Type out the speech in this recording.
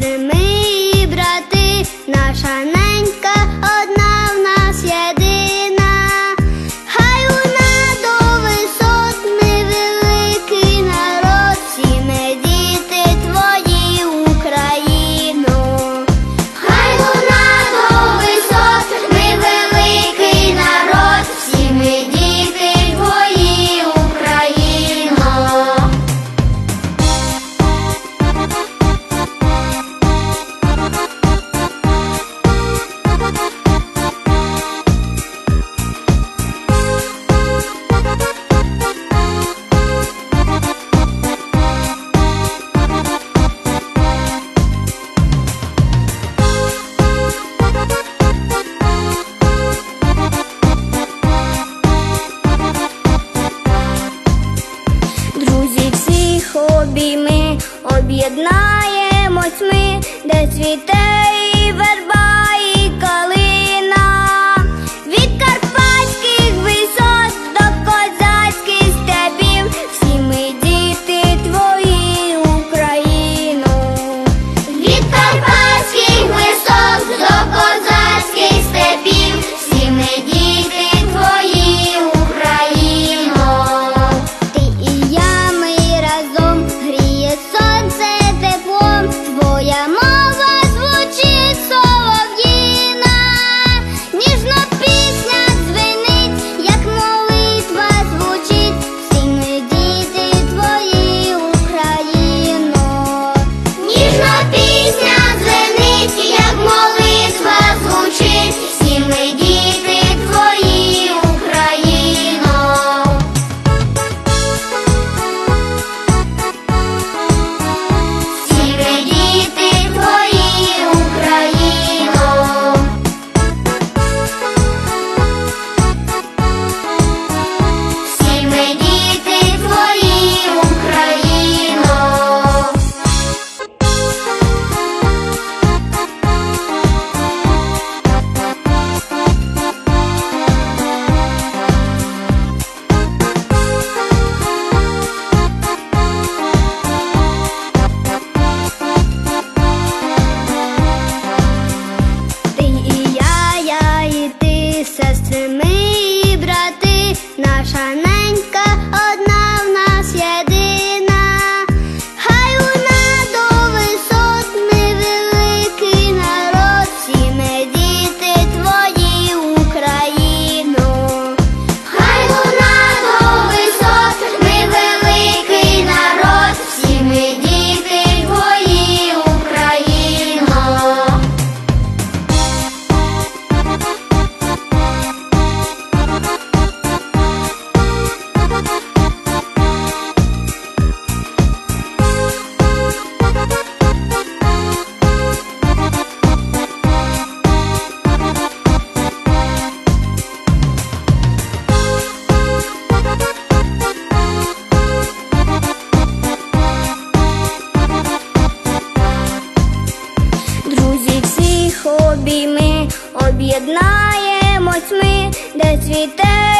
to. обійми, об'єднаємось ми, де цвіте. to. обійми, об'єднаємось ми, де цвіте.